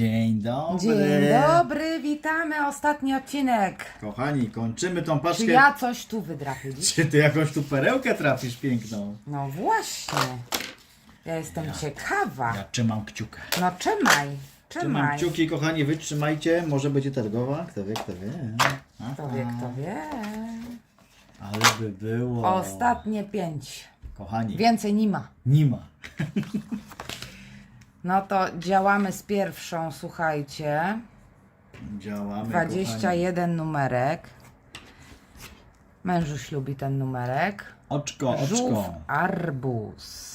Dzień dobry. Dzień dobry, witamy, ostatni odcinek. Kochani, kończymy tą paczkę. Czy ja coś tu wydrapię dziś? Czy ty jakąś tu perełkę trafisz piękną? No właśnie. Ja jestem ciekawa. Ja trzymam kciukę. No trzymaj, Trzymam trzymaj. kciuki, kochani, wytrzymajcie. Może będzie targowa, kto wie, kto wie. Aha. Kto wie, kto wie. Ale by było. Ostatnie pięć. Kochani, Więcej nie ma. nie ma. No to działamy z pierwszą, słuchajcie. Działamy, 21 numerek. Mężuś lubi ten numerek. Oczko, Żółw, oczko. arbuz.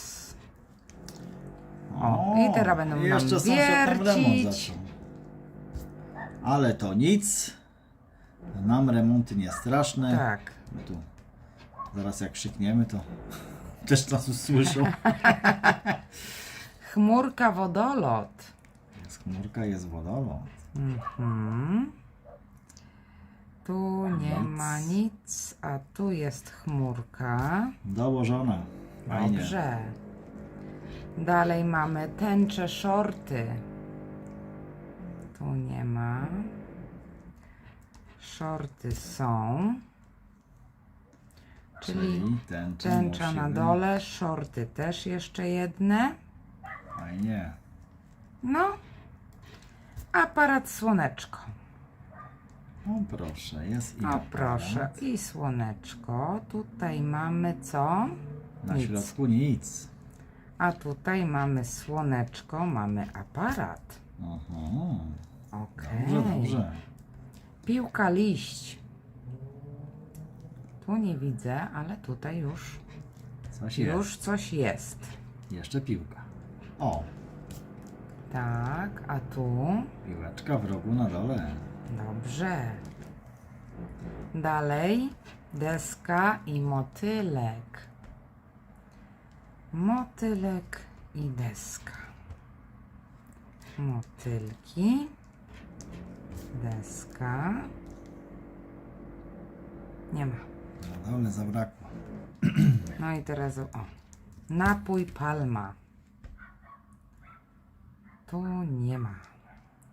O, i teraz będą nam Jeszcze sąsiad tam remont wiercić. zaczął. Ale to nic. Nam remonty nie straszne. Tak. No tu zaraz jak krzykniemy, to też nas usłyszą. Chmurka wodolot. Jest chmurka, jest wodolot. Mhm. Tu nie ma nic, a tu jest chmurka. Dołożona. Fajnie. Dobrze. Dalej mamy tęcze shorty. Tu nie ma. Shorty są. Czyli Czyli tęcza, na dole, shorty też jeszcze jedne. Fajnie. No. Aparat słoneczko. O proszę, jest i O aparat. proszę, i słoneczko. Tutaj mamy co? Na Nic. środku nic. A tutaj mamy słoneczko, mamy aparat. Aha. Okej. Dobrze, dobrze. Piłka liść. Tu nie widzę, ale tutaj już, Coś jest. już coś jest. Jeszcze piłka. O, Tak, a tu piłeczka w rogu na dole. dobrze. Dalej deska i motylek. Motylek i deska. Motylki, deska. Nie ma. Na dole zabrakło. No i teraz o. Napój palma. Tu nie ma.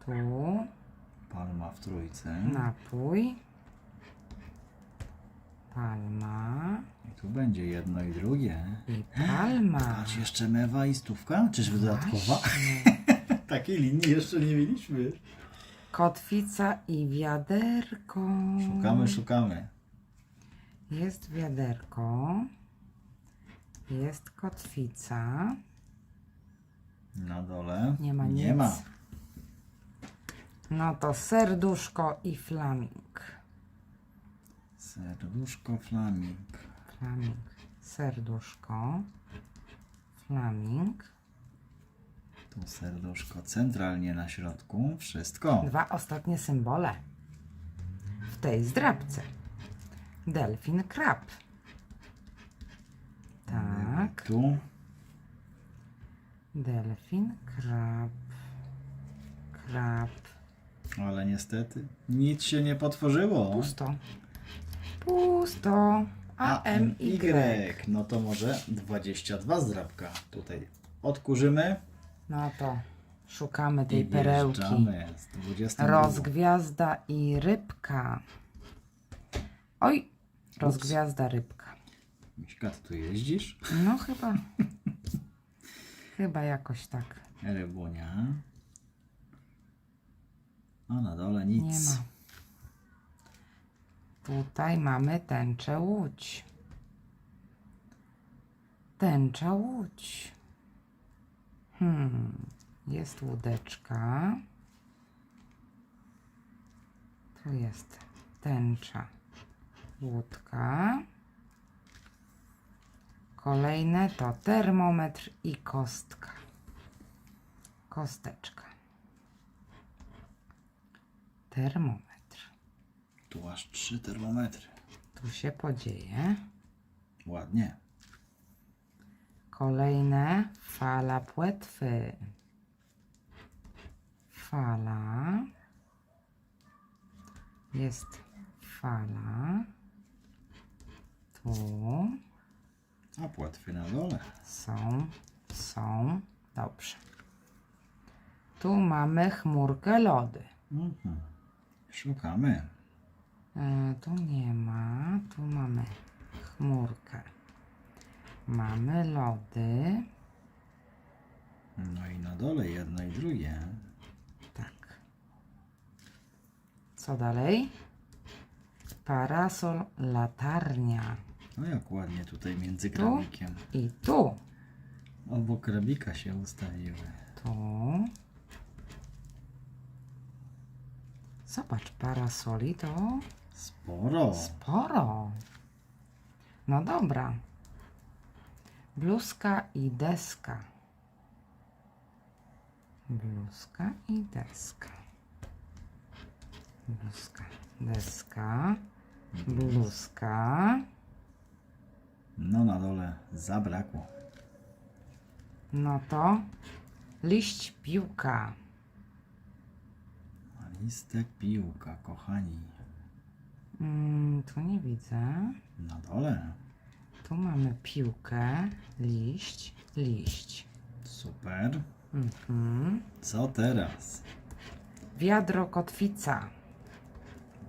Tu Palma w trójce. napój. Palma I tu będzie jedno i drugie. i palma. Patrz, jeszcze mewa i stówka? Czyżby dodatkowa? Takiej linii jeszcze nie mieliśmy. Kotwica i wiaderko. Szukamy, szukamy. Jest wiaderko. Jest kotwica. Na dole. Nie ma Nie nic. ma. No to serduszko i flaming. Serduszko flaming. Flaming, serduszko, flaming. Tu serduszko centralnie na środku. Wszystko. Dwa ostatnie symbole w tej zdrabce. Delfin, krab. Tak, Tu. Delfin, krab, krab. Ale niestety nic się nie potworzyło. Pusto. Pusto. A, M, Y. No to może 22 zdrabka. Tutaj odkurzymy. No to szukamy tej I perełki. wjeżdżamy z 20. Rozgwiazda i rybka. Oj, rozgwiazda rybka. Miśka, ty tu jeździsz? No chyba. chyba jakoś tak. Rybunia. A na dole nic. Nie ma. Tutaj mamy tęczę łódź. Tęcza łódź. Hmm, jest łódeczka. Tu jest tęcza łódka. Kolejne to termometr i kostka. Kosteczka. Termometr. Tu aż trzy termometry. Tu się podzieje. Ładnie. Kolejne fala płetwy. Fala. Jest fala. Tu A płetwy na dole. są, są. Dobrze. Tu mamy chmurkę lody. Mhm. Szukamy. E, tu nie ma. Tu mamy chmurkę. Mamy lody. No i na dole jedno i drugie. Tak. Co dalej? Parasol, latarnia. No jak ładnie tutaj między Tu? I tu. Obok krabika się ustawiły. Tu. Zobacz, parasoli to Sporo. sporo. No dobra. Bluzka i deska. Bluzka i deska. Bluzka, deska. Bluzka. No na dole zabrakło. No to liść piłka. Listek piłka, kochani. Mm, tu nie widzę. Na dole. Tu mamy piłkę, liść, liść. Super. Mhm. Co teraz? Wiadro kotwica.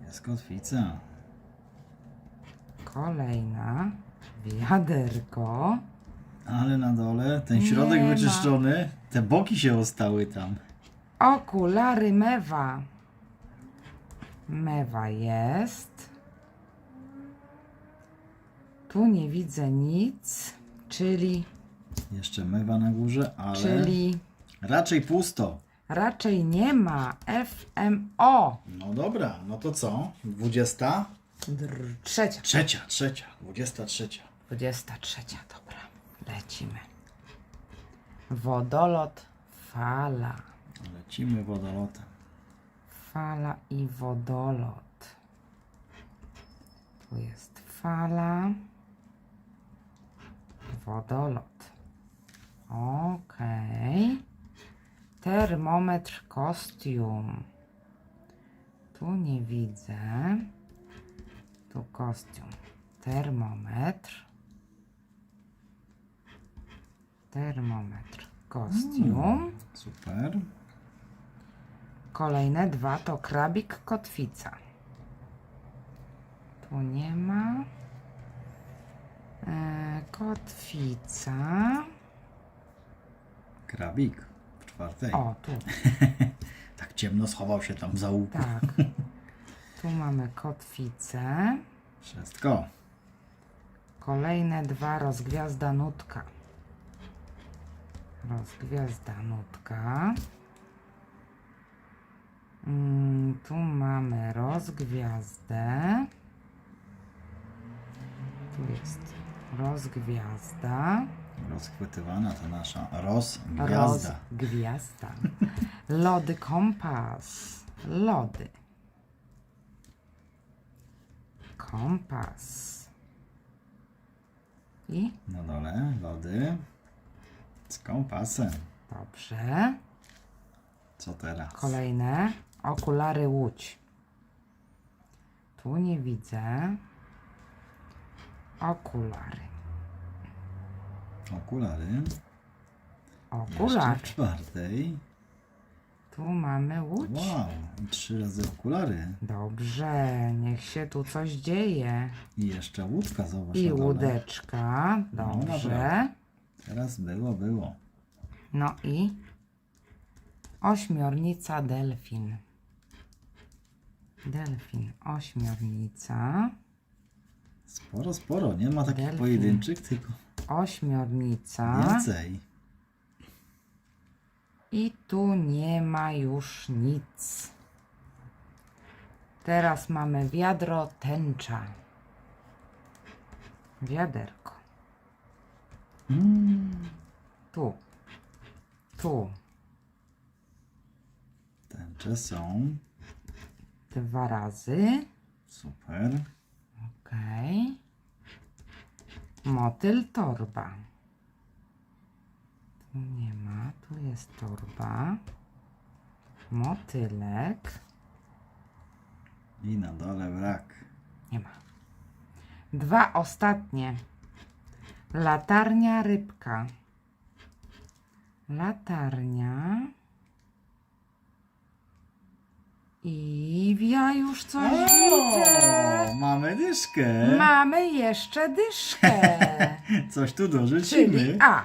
Jest kotwica. Kolejna. Wiaderko. Ale na dole ten Nie środek ma. wyczyszczony. Te boki się ostały tam. Okulary mewa. Mewa jest. Tu nie widzę nic, czyli, Jeszcze mewa na górze, ale czyli raczej pusto. raczej nie ma FMO. No dobra, no to co? 20? Drr, trzecia. Trzecia, trzecia, 23. 23, dobra. Lecimy. Wodolot, fala. Lecimy wodolotem. Fala i wodolot. Tu jest fala. Wodolot. Okej. Termometr, kostium. Tu nie widzę. Tu kostium. Termometr. Termometr, kostium. Super. Kolejne dwa to krabik, kotwica. Tu nie ma. E, kotwica. Krabik w czwartej. O, tu, Tak ciemno schował się tam za łuku. tak. Tu mamy kotwicę. Wszystko. Kolejne dwa rozgwiazda nutka. Rozgwiazda nutka. Mm, tu mamy rozgwiazdę. Tu jest rozgwiazda. Rozchwytywana to nasza rozgwiazda. Rozgwiazda. Lody kompas. Lody. Kompas. I Na dole lody z kompasem. dobrze. Co teraz? Kolejne okulary łódź. Tu nie widzę. Okulary. Okulary. Jeszcze Okulary. w czwartej. Tu mamy łódź. Wow. Trzy razy okulary. Dobrze, niech się tu coś dzieje. I jeszcze łódka, zobacz. I łódeczka. No, Dobrze. dobra. Teraz było, było. No i ośmiornica delfin. Delfin, ośmiornica. Sporo, sporo. Nie ma takich Delfin. pojedynczych, tylko Ośmiornica. więcej. I tu nie ma już nic. Teraz mamy wiadro tęcza. Wiaderko. Mm. Tu. Tu. Tęcze są. Dwa razy. Super. Okej. Motyl torba. Tu nie ma, tu jest torba. Motylek. I na dole brak. Nie ma. Dwa ostatnie. Latarnia rybka. Latarnia. I ja już coś widzę. O, mamy dyszkę. Mamy jeszcze dyszkę. Coś tu dorzucimy. Czyli A.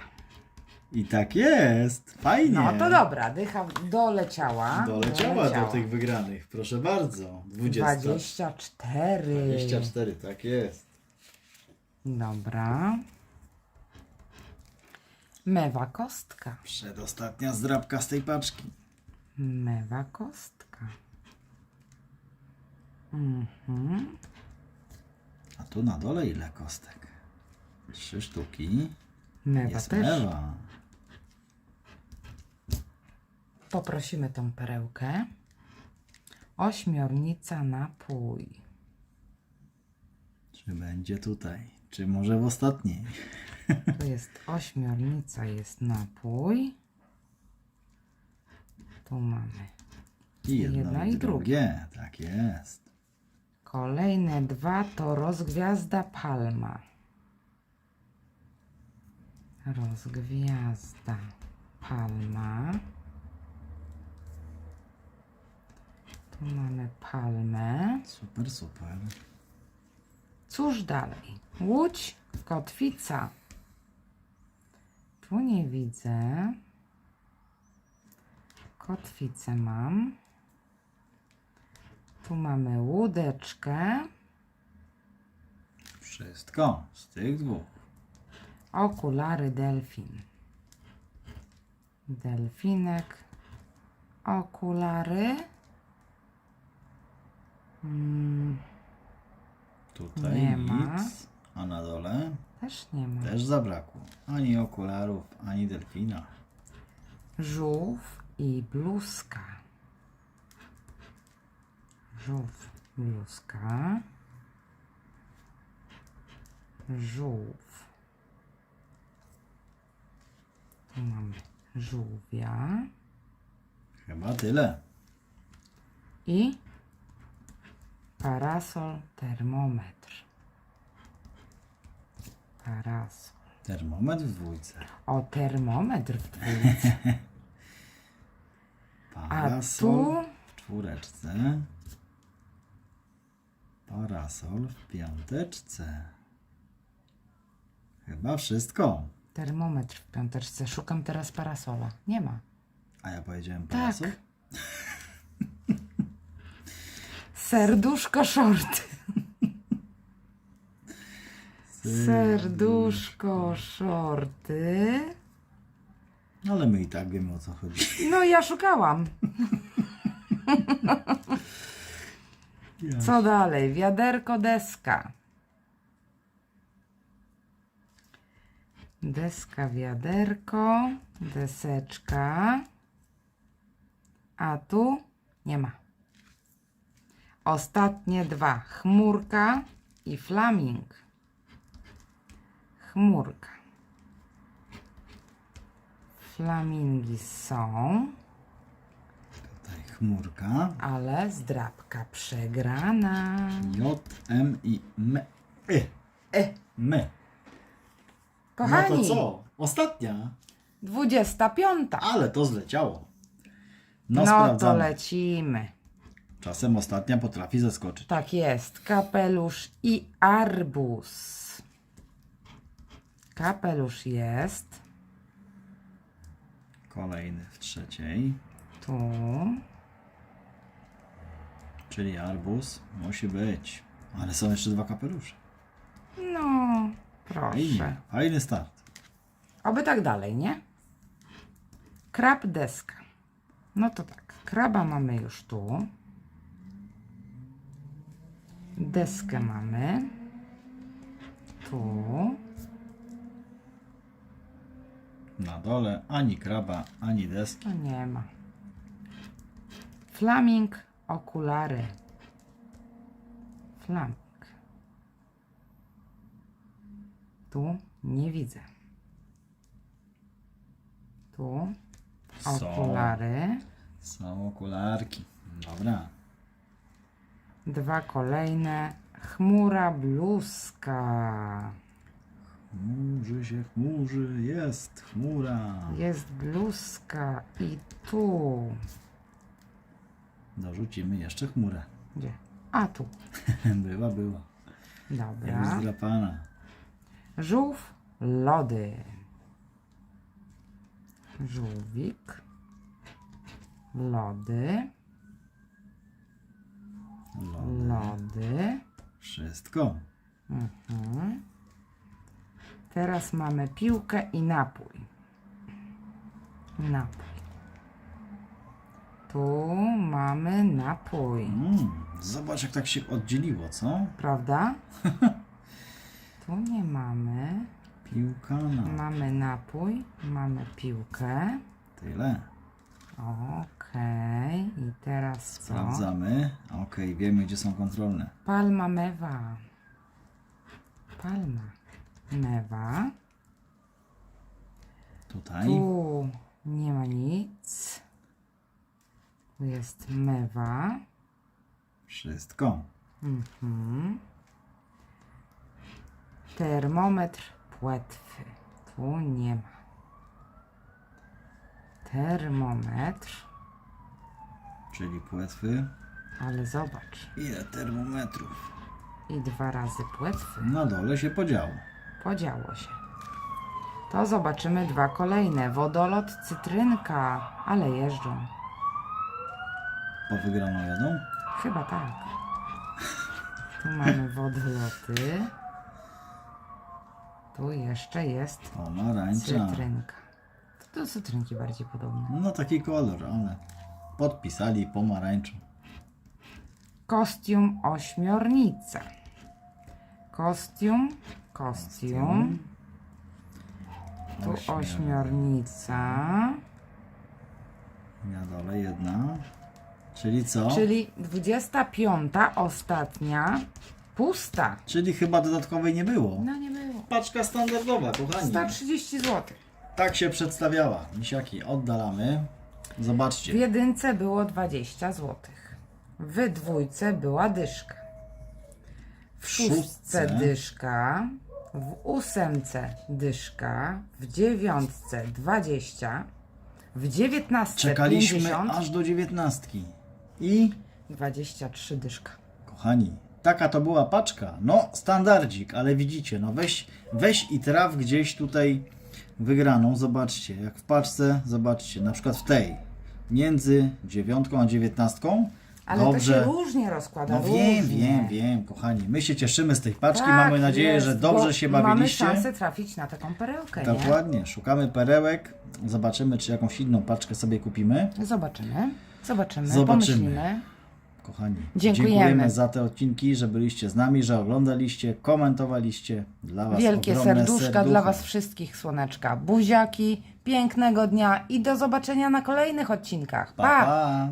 I tak jest. Fajnie. No to dobra, dycha doleciała. Doleciała do tych wygranych. Proszę bardzo. 20. 24. 24, tak jest. Dobra. Mewa kostka. Przedostatnia zdrabka z tej paczki. Mewa kostka. Mhm. A tu na dole ile kostek? Trzy sztuki. Mewa Jest też. mewa. Poprosimy tą perełkę. Ośmiornica napój. Czy będzie tutaj? Czy może w ostatniej? Tu jest ośmiornica, jest napój. Tu mamy I jedno, i drugie. Tak jest. kolejne dwa, to rozgwiazda palma. Rozgwiazda palma. Tu mamy palmę. Super, super. Cóż dalej? Łódź, kotwica. Tu nie widzę. Kotwicę mam. Tu mamy łódeczkę, Wszystko z tych dwóch. okulary delfin. Delfinek, okulary. Mm, Tutaj Nie nic. ma. A na dole też nie ma. też zabrakło. Ani okularów, ani delfina. Żółw i bluzka. Żółw, bluzka. Żółw. Tu mamy żółwia Chyba tyle. i parasol, termometr. Parasol. Termometr w dwójce. O, termometr w dwójce. A Parasol tu w czwóreczce. Parasol w piąteczce. Chyba wszystko. Termometr w piąteczce. Szukam teraz parasola. Nie ma. A ja powiedziałem Tak. parasol? Serduszko shorty. Serduszko shorty. Ale my i tak wiemy o co chodzi. No ja szukałam. Co dalej? Wiaderko, deska. Deska, wiaderko, deseczka. A tu nie ma. Ostatnie dwa. Chmurka i flaming. Chmurka. Flamingi są, Tutaj chmurka. ale zdrabka przegrana. J, M i M. Y. E, My. kochani, No to co? Ostatnia. 25. Ale to zleciało. No, No, to sprawdzamy. lecimy. Czasem ostatnia potrafi zaskoczyć. Tak jest. Kapelusz i arbuz. Kapelusz jest Kolejny w trzeciej. tu. Czyli arbuz musi być. Ale są jeszcze dwa kapelusze. No, proszę. Fajnie. Fajny start. Oby tak dalej, nie? Krab, deska. No to tak. Kraba mamy już tu. Deskę mamy. Tu. Na dole ani kraba, ani deski. No nie ma. Flaming, okulary. Flaming. Tu nie widzę. Tu Są, okulary. są okularki. Dobra. Dwa kolejne. Chmura, bluzka. Chmurzy się, chmurzy, jest chmura. Jest bluzka i tu. Dorzucimy jeszcze chmurę. Gdzie? A tu. była, była. Dobra. zdrapana. Żółw, lody. Żółwik, lody, Lody. lody. Wszystko. Mhm. Teraz mamy piłkę i napój. Napój. Tu mamy napój, Mm, zobacz, jak tak się oddzieliło, co? prawda? Tu nie mamy. Piłka na Mamy napój, mamy piłkę. tyle. Okej, i teraz co? Sprawdzamy. Okej, wiemy, gdzie są kontrolne. Palma mewa. Palma mewa. Tutaj. Tu nie ma nic. Tu jest mewa. Wszystko. Mhm. Termometr płetwy. Tu nie ma. Termometr. Czyli płetwy. Ale zobacz. Ile termometrów? I dwa razy płetwy. Na dole się podziało. Podziało się. To zobaczymy dwa kolejne. Wodolot, cytrynka. Ale jeżdżą. Po wygraną jadą? Chyba tak. Tu mamy wodoloty. Tu jeszcze jest Pomarańcza. cytrynka. To do cytrynki bardziej podobne. No taki kolor, ale podpisali pomarańczą. Kostium ośmiornica. Kostium, kostium. Tu Ośmior- ośmiornica. Na dole jedna. Czyli co? Czyli 25, ostatnia, pusta. Czyli chyba dodatkowej nie było. No nie było. Paczka standardowa, kochani. 130 zł. Tak się przedstawiała. Misiaki oddalamy. W Zobaczcie. jedynce było 20 zł. W dwójce była dyszka. W szóstce dyszka. W ósemce dyszka. W dziewiątce 20. W dziewiętnastce Czekaliśmy 50. aż do dziewiętnastki. I 23 dyszka. kochani, taka to była paczka. No, standardzik, ale widzicie, no weź, weź i traf gdzieś tutaj wygraną. Zobaczcie, jak w paczce, zobaczcie, na przykład w tej, między dziewiątką a dziewiętnastką. Ale Dobrze. to się różnie rozkłada. No wiem, różnie. wiem, wiem, kochani. My się cieszymy z tej paczki. Tak, Mamy nadzieję, jest, że dobrze się Mamy bawiliście. szansę trafić na taką perełkę, nie? Dokładnie. Szukamy perełek. Zobaczymy, czy jakąś inną paczkę sobie kupimy. Zobaczymy. Zobaczymy. Zobaczymy. Pomyślimy. Kochani, Dziękujemy. za te odcinki, że byliście z nami, że oglądaliście, komentowaliście. Dla Was Wielkie ogromne serduszka serducha. dla Was wszystkich, słoneczka. Buziaki, pięknego dnia i do zobaczenia na kolejnych odcinkach. Pa, pa.